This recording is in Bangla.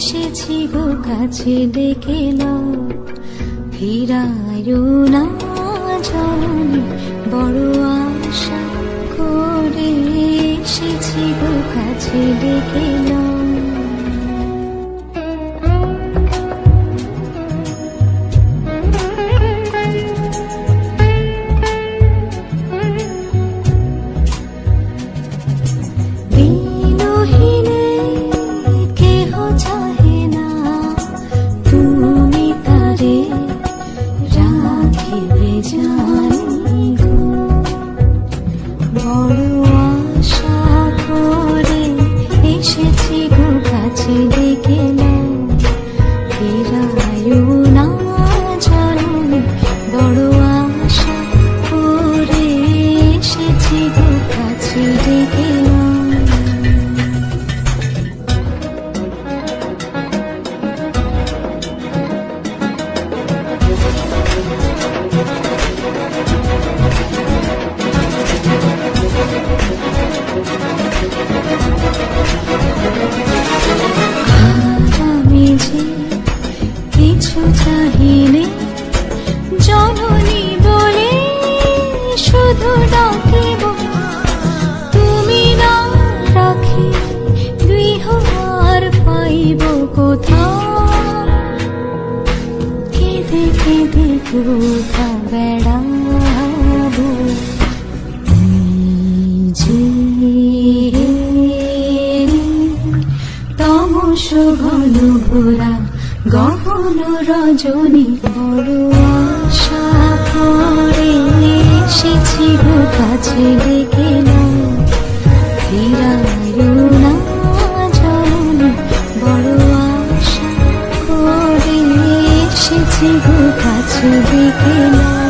এসেছি গো কাছে ডেকে নাও। না জননী, বড় আশা করে এসেছি গো কাছে ডেকে নাও। কোথা বেড়াবো তমস ঘন ঘোরা গহন রজনী বড় আশা করে এসেছি গো কাছে ডেকে নাও ফিরায়ু গো কাছে ডেকে নাও।